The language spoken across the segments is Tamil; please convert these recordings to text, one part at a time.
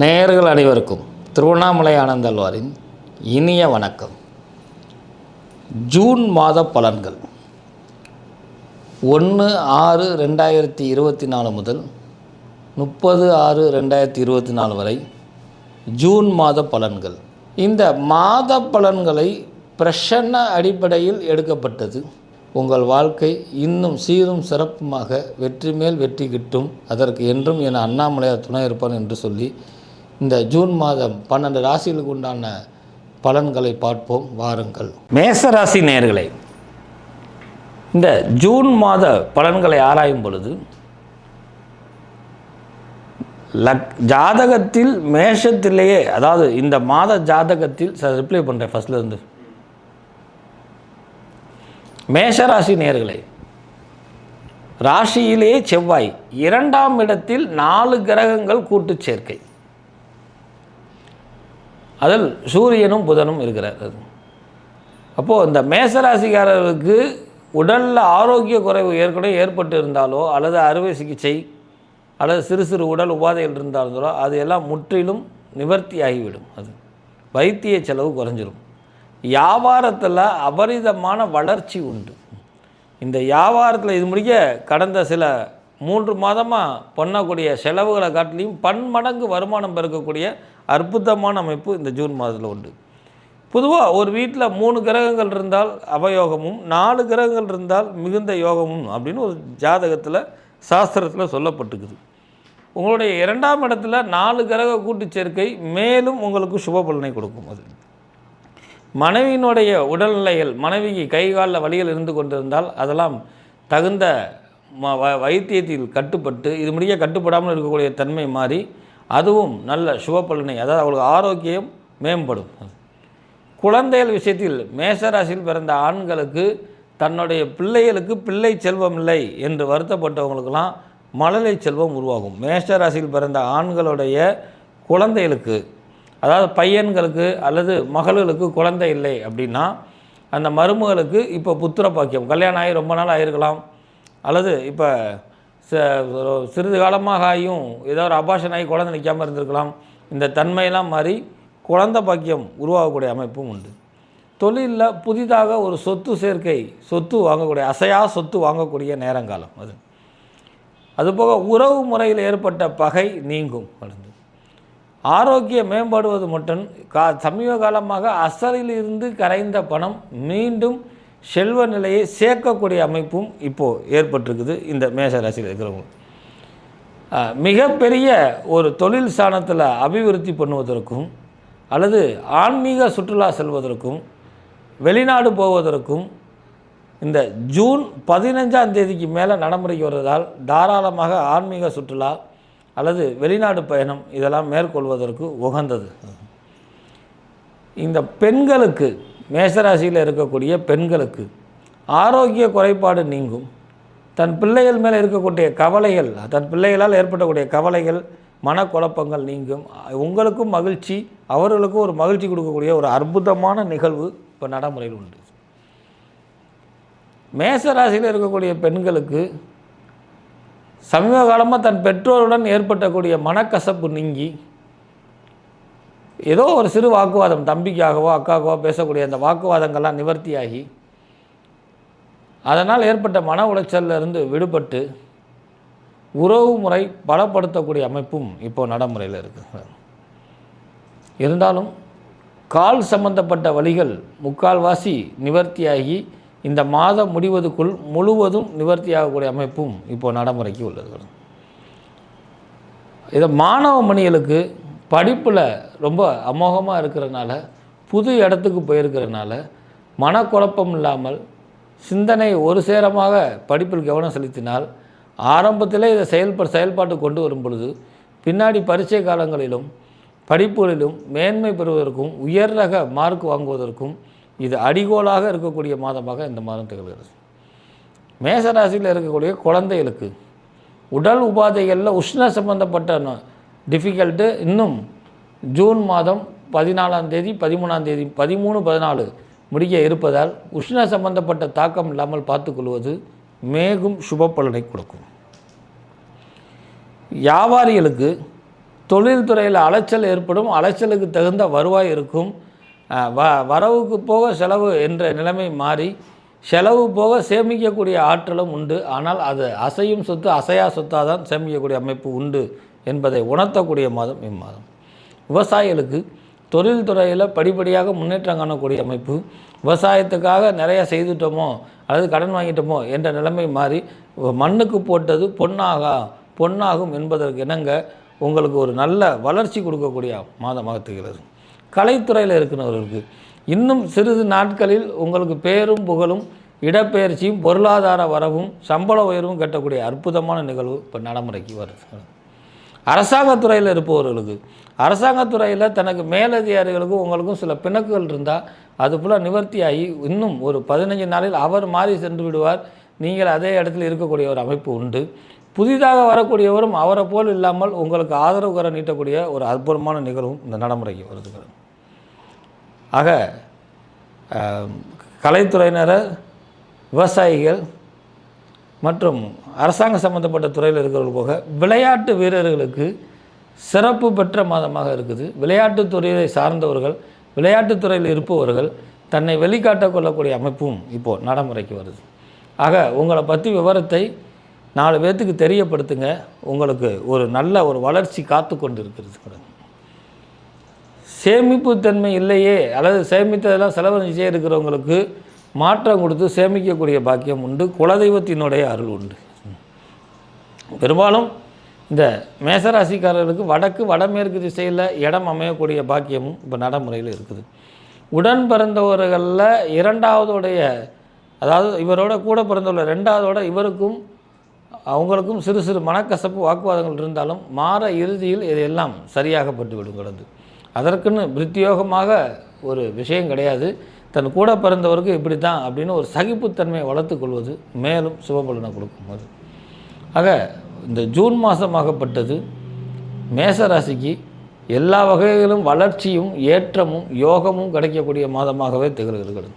நேர்கள் அனைவருக்கும் திருவண்ணாமலை ஆனந்தல்வாரின் இனிய வணக்கம். ஜூன் மாத பலன்கள். ஒன்று ஆறு ரெண்டாயிரத்தி இருபத்தி நாலு முதல் முப்பது ஆறு ரெண்டாயிரத்தி இருபத்தி நாலு வரை ஜூன் மாத பலன்கள். இந்த மாத பலன்களை பிரசன்ன அடிப்படையில் எடுக்கப்பட்டது. உங்கள் வாழ்க்கை இன்னும் சீரும் சிறப்புமாக வெற்றி மேல் வெற்றி கிட்டும். அதற்கு என்றும் என அண்ணாமலையார் துணை இருப்பான் என்று சொல்லி இந்த ஜூன் மாதம் பன்னெண்டு ராசிகளுக்கு உண்டான பலன்களை பார்ப்போம். வாருங்கள். மேச ராசி நேயர்களே இந்த ஜூன் மாத பலன்களை ஆராயும் பொழுது லக் ஜாதகத்தில் மேஷத்திலேயே அதாவது இந்த மாத ஜாதகத்தில் சார் ரிப்ளை பண்ணுறேன் ஃபஸ்ட்ல இருந்து. மேஷராசி நேர்களை ராசியிலேயே செவ்வாய் இரண்டாம் இடத்தில் நாலு கிரகங்கள் கூட்டு சேர்க்கை. அதில் சூரியனும் புதனும் இருக்கிறார் அது. அப்போது இந்த மேசராசிக்காரர்களுக்கு உடலில் ஆரோக்கிய குறைவு ஏற்கனவே ஏற்பட்டு இருந்தாலோ அல்லது அறுவை சிகிச்சை அல்லது சிறு சிறு உடல் உபாதைகள் இருந்தாலோ அது எல்லாம் முற்றிலும் நிவர்த்தி ஆகிவிடும் அது. வைத்திய செலவு குறைஞ்சிரும். வியாபாரத்தில் அபரிதமான வளர்ச்சி உண்டு. இந்த வியாபாரத்தில் இது முடிக்க கடந்த சில மூன்று மாதமாக பண்ணக்கூடிய செலவுகளை காட்டிலையும் பன்மடங்கு வருமானம் பெருக்கக்கூடிய அற்புதமான அமைப்பு இந்த ஜூன் மாதத்தில் உண்டு. பொதுவாக ஒரு வீட்டில் மூணு கிரகங்கள் இருந்தால் அவயோகமும் நாலு கிரகங்கள் இருந்தால் மிகுந்த யோகமும் அப்படின்னு ஒரு ஜாதகத்தில் சாஸ்திரத்தில் சொல்லப்பட்டுக்குது உங்களுடைய இரண்டாம் இடத்துல நாலு கிரக கூட்டு சேர்க்கை மேலும் உங்களுக்கு சுப பலனை கொடுக்கும் அது. மனைவியினுடைய உடல்நிலைகள் மனைவிக்கு கை காலில் வலிகள் இருந்து கொண்டிருந்தால் அதெல்லாம் தகுந்த ம வைத்தியத்தில் கட்டுப்பட்டு இது முடிய கட்டுப்படாமல் இருக்கக்கூடிய தன்மை மாறி அதுவும் நல்ல சுப பலனை அதாவது அவங்களுக்கு ஆரோக்கியம் மேம்படும். குழந்தைகள் விஷயத்தில் மேசராசியில் பிறந்த ஆண்களுக்கு தன்னுடைய பிள்ளைகளுக்கு பிள்ளை செல்வம் இல்லை என்று வருத்தப்பட்டவங்களுக்கெல்லாம் மழலை செல்வம் உருவாகும். மேஷராசியில் பிறந்த ஆண்களுடைய குழந்தைகளுக்கு அதாவது பையன்களுக்கு அல்லது மகளுக்கு குழந்தை இல்லை அப்படின்னா அந்த மருமகளுக்கு இப்போ புத்திர பாக்கியம் கல்யாணம் ஆகி ரொம்ப நாள் ஆகிருக்கலாம் அல்லது இப்போ சிறிது காலமாக ஆகியும் ஏதோ ஒரு அபாஷன் ஆகி குழந்தை நிற்காமல் இருந்திருக்கலாம். இந்த தன்மையெல்லாம் மாறி குழந்தை பாக்கியம் உருவாகக்கூடிய அமைப்பும் உண்டு. தொழிலில் புதிதாக ஒரு சொத்து சேர்க்கை சொத்து வாங்கக்கூடிய அசையா சொத்து வாங்கக்கூடிய நேரங்காலம் அது. அதுபோக உறவு முறையில் ஏற்பட்ட பகை நீங்கும் அடுத்து ஆரோக்கியம் மேம்படுவது மட்டும் கா சமீப காலமாக அசலிலிருந்து கரைந்த பணம் மீண்டும் செல்வ நிலையை சேர்க்கக்கூடிய அமைப்பும் இப்போது ஏற்பட்டிருக்குது இந்த மேஷ ராசியில் இருக்கிறவங்க மிகப்பெரிய ஒரு தொழில் ஸ்தானத்தில் அபிவிருத்தி பண்ணுவதற்கும் அல்லது ஆன்மீக சுற்றுலா செல்வதற்கும் வெளிநாடு போவதற்கும் இந்த ஜூன் பதினஞ்சாம் தேதிக்கு மேலே நடைமுறைக்கு வருவதால் தாராளமாக ஆன்மீக சுற்றுலா அல்லது வெளிநாடு பயணம் இதெல்லாம் மேற்கொள்வதற்கு உகந்தது. இந்த பெண்களுக்கு மேசராசியில் இருக்கக்கூடிய பெண்களுக்கு ஆரோக்கிய குறைபாடு நீங்கும். தன் பிள்ளைகள் மேலே இருக்கக்கூடிய கவலைகள் தன் பிள்ளைகளால் ஏற்படக்கூடிய கவலைகள் மனக்குழப்பங்கள் நீங்கும். உங்களுக்கும் மகிழ்ச்சி அவர்களுக்கும் ஒரு மகிழ்ச்சி கொடுக்கக்கூடிய ஒரு அற்புதமான நிகழ்வு இப்போ நடைமுறையில் உண்டு. மேசராசியில் இருக்கக்கூடிய பெண்களுக்கு சமீப காலமாக தன் பெற்றோருடன் ஏற்பட்டக்கூடிய மனக்கசப்பு நீங்கி ஏதோ ஒரு சிறு வாக்குவாதம் தம்பிக்காகவோ அக்காக்கோ பேசக்கூடிய அந்த வாக்குவாதங்கள்லாம் நிவர்த்தியாகி அதனால் ஏற்பட்ட மன உளைச்சலிருந்து விடுபட்டு உறவு முறை பலப்படுத்தக்கூடிய அமைப்பும் இப்போ நடைமுறையில் இருக்குது இருந்தாலும் கால் சம்பந்தப்பட்ட வழிகள் முக்கால்வாசி நிவர்த்தியாகி இந்த மாதம் முடிவதுக்குள் முழுவதும் நிவர்த்தியாகக்கூடிய அமைப்பும் இப்போ நடைமுறைக்கு உள்ளது. இதை மாணவ மணிகளுக்கு படிப்பில் ரொம்ப அமோகமாக இருக்கிறனால புது இடத்துக்கு போயிருக்கிறனால மனக்குழப்பம் இல்லாமல் சிந்தனை ஒரு சேரமாக படிப்பில் கவனம் செலுத்தினால் ஆரம்பத்திலே இதை செயல்ப செயல்பாட்டு கொண்டு வரும் பொழுது பின்னாடி பரீட்சை காலங்களிலும் படிப்புகளிலும் மேன்மை பெறுவதற்கும் உயர் ரக மார்க் வாங்குவதற்கும் இது அடிகோலாக இருக்கக்கூடிய மாதமாக இந்த மாதம் திகழ்கிறது. மேசராசியில் இருக்கக்கூடிய குழந்தைகளுக்கு உடல் உபாதைகளில் உஷ்ண சம்பந்தப்பட்ட டிஃபிகல்ட்டு இன்னும் ஜூன் மாதம் பதினாலாம் தேதி பதிமூணாம் தேதி பதிமூணு பதினாலு முடிய இருப்பதால் உஷ்ண சம்பந்தப்பட்ட தாக்கம் இல்லாமல் பார்த்துக்கொள்வது மேகும் சுப பலனை கொடுக்கும். வியாபாரிகளுக்கு தொழில்துறையில் அலைச்சல் ஏற்படும் அலைச்சலுக்கு தகுந்த வருவாய் இருக்கும். வ வரவுக்கு போக செலவு என்ற நிலைமை மாறி செலவு போக சேமிக்கக்கூடிய ஆற்றலும் உண்டு. ஆனால் அது அசையும் சொத்து அசையா சொத்தாக தான் சேமிக்கக்கூடிய அமைப்பு உண்டு. என்பதை உணர்த்தக்கூடிய மாதம் இம்மாதம். விவசாயிகளுக்கு தொழில்துறையில் படிப்படியாக முன்னேற்றம் காணக்கூடிய அமைப்பு விவசாயத்துக்காக நிறைய செய்துட்டோமோ அல்லது கடன் வாங்கிட்டோமோ என்ற நிலைமை மாறி மண்ணுக்கு போட்டது பொன்னாகா பொன்னாகும் என்பதற்கு இணங்க உங்களுக்கு ஒரு நல்ல வளர்ச்சி கொடுக்கக்கூடிய மாதமாக திகழ்கிறது கலைத்துறையில் இருக்கிறவர்களுக்கு இன்னும் சிறிது நாட்களில் உங்களுக்கு பேரும் புகழும் இடப்பெயர்ச்சியும் பொருளாதார வரவும் சம்பள உயர்வும் கட்டக்கூடிய அற்புதமான நிகழ்வு இப்போ நடைமுறைக்கு வருது அரசாங்கத்துறையில் இருப்பவர்களுக்கு அரசாங்கத்துறையில் தனக்கு மேலதிகாரிகளுக்கும் உங்களுக்கும் சில பிணக்குகள் இருந்தால் அது ஃபுல்லாக நிவர்த்தியாகி இன்னும் ஒரு பதினஞ்சு நாளில் அவர் மாறி சென்று விடுவார். நீங்கள் அதே இடத்துல இருக்கக்கூடிய ஒரு அமைப்பு உண்டு. புதிதாக வரக்கூடியவரும் அவரை போல் இல்லாமல் உங்களுக்கு ஆதரவு கர நீட்டக்கூடிய ஒரு அற்புதமான நிகழ்வும் இந்த நடைமுறைக்கு வருதுகிறது ஆக அஹ், கலைத்துறையினர் விவசாயிகள் மற்றும் அரசாங்க சம்மந்தப்பட்ட துறையில் இருக்கிறவர்கள் போக விளையாட்டு வீரர்களுக்கு சிறப்பு பெற்ற மாதமாக இருக்குது. விளையாட்டுத் துறையை சார்ந்தவர்கள் விளையாட்டுத் துறையில் இருப்பவர்கள் தன்னை வெளிக்காட்டக்கொள்ளக்கூடிய அமைப்பும் இப்போது நடைமுறைக்கு வருது. ஆக உங்களை பற்றி விவரத்தை நாலு பேர்த்துக்கு தெரியப்படுத்துங்க. உங்களுக்கு ஒரு நல்ல ஒரு வளர்ச்சி காத்து கொண்டு இருக்கிறது சேமிப்பு தன்மை இல்லையே அல்லது சேமித்ததெல்லாம் செலவழிச்சே இருக்கிறவங்களுக்கு மாற்றம் கொடுத்து சேமிக்கக்கூடிய பாக்கியம் உண்டு. குலதெய்வத்தினுடைய அருள் உண்டு. பெரும்பாலும் இந்த மேசராசிக்காரர்களுக்கு வடக்கு வடமேற்கு திசையில் இடம் அமையக்கூடிய பாக்கியமும் இப்போ நடைமுறையில் இருக்குது. உடன் பிறந்தவர்களில் இரண்டாவதோடைய அதாவது இவரோட கூட பிறந்தவர்கள் ரெண்டாவதோட இவருக்கும் அவங்களுக்கும் சிறு சிறு மனக்கசப்பு வாக்குவாதங்கள் இருந்தாலும் மாற இறுதியில் இதையெல்லாம் சரியாகப்பட்டு விடுகிறது அதற்குன்னு பிரத்யோகமாக ஒரு விஷயம் கிடையாது. தன் கூட பிறந்தவருக்கு இப்படி தான் அப்படின்னு ஒரு சகிப்புத்தன்மையை வளர்த்துக்கொள்வது மேலும் சுபபலனை கொடுக்கும் அது. ஆக இந்த ஜூன் மாதமாகப்பட்டது மேசராசிக்கு எல்லா வகைகளிலும் வளர்ச்சியும் ஏற்றமும் யோகமும் கிடைக்கக்கூடிய மாதமாகவே திகழ்கிறது.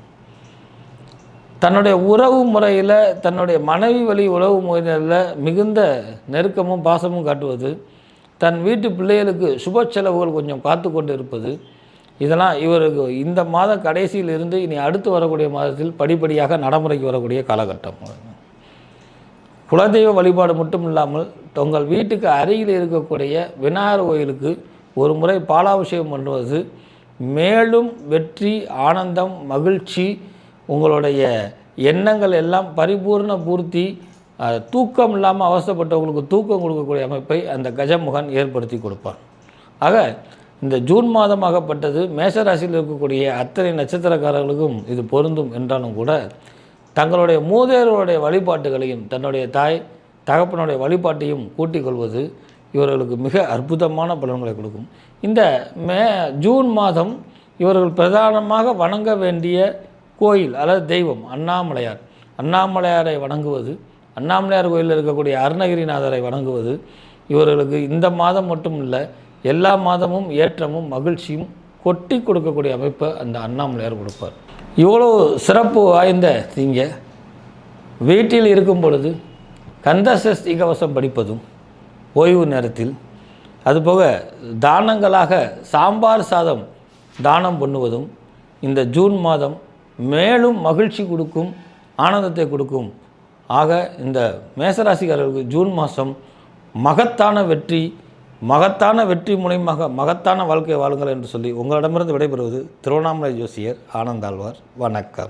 தன்னுடைய உறவு முறையில் தன்னுடைய மனைவி வழி உறவு முறையில் மிகுந்த நெருக்கமும் பாசமும் காட்டுவது தன் வீட்டு பிள்ளைகளுக்கு சுப செலவுகள் கொஞ்சம் காத்து கொண்டு இருப்பது இதெல்லாம் இவருக்கு இந்த மாத கடைசியில் இருந்து இனி அடுத்து வரக்கூடிய மாதத்தில் படிப்படியாக நடைமுறைக்கு வரக்கூடிய காலகட்டம். குலதெய்வ வழிபாடு மட்டும் இல்லாமல் உங்கள் வீட்டுக்கு அருகில் இருக்கக்கூடிய விநாயகர் கோயிலுக்கு ஒரு முறை பாலாபிஷேகம் பண்ணுவது மேலும் வெற்றி ஆனந்தம் மகிழ்ச்சி உங்களுடைய எண்ணங்கள் எல்லாம் பரிபூர்ண பூர்த்தி தூக்கம் இல்லாமல் அவசரப்பட்டவங்களுக்கு தூக்கம் கொடுக்கக்கூடிய அமைப்பை அந்த கஜமுகன் ஏற்படுத்தி கொடுப்பான். ஆக இந்த ஜூன் மாதமாகப்பட்டது மேஷராசியில் இருக்கக்கூடிய அத்தனை நட்சத்திரக்காரர்களுக்கும் இது பொருந்தும் என்றாலும் கூட தங்களுடைய மூதையர்களுடைய வழிபாட்டுகளையும் தன்னுடைய தாய் தகப்பனுடைய வழிபாட்டையும் கூட்டிக் கொள்வது இவர்களுக்கு மிக அற்புதமான பலன்களை கொடுக்கும். இந்த மே ஜூன் மாதம் இவர்கள் பிரதானமாக வணங்க வேண்டிய கோயில் அல்லது தெய்வம் அண்ணாமலையார். அண்ணாமலையாரை வணங்குவது அண்ணாமலையார் கோயிலில் இருக்கக்கூடிய அருணகிரிநாதரை வணங்குவது இவர்களுக்கு இந்த மாதம் மட்டும் இல்லை எல்லா மாதமும் ஏற்றமும் மகிழ்ச்சியும் கொட்டி கொடுக்கக்கூடிய அமைப்பை அந்த அண்ணாமலையார் கொடுப்பார். இவ்வளோ சிறப்பு வாய்ந்த தீங்க. வீட்டில் இருக்கும் பொழுது கந்தசஷ்டி கவசம் படிப்பதும் ஓய்வு நேரத்தில். அதுபோக தானங்களாக சாம்பார் சாதம் தானம் பண்ணுவதும் இந்த ஜூன் மாதம் மேலும் மகிழ்ச்சி கொடுக்கும் ஆனந்தத்தை கொடுக்கும். ஆக இந்த மேசராசிக்காரர்களுக்கு ஜூன் மாதம் மகத்தான வெற்றி மகத்தான வெற்றி மூலியமாக மகத்தான வாழ்க்கை வாழுங்கள் என்று சொல்லி உங்களிடமிருந்து விடைபெறுவது திருவண்ணாமலை ஜோசியர் ஆனந்தாழ்வார். வணக்கம்.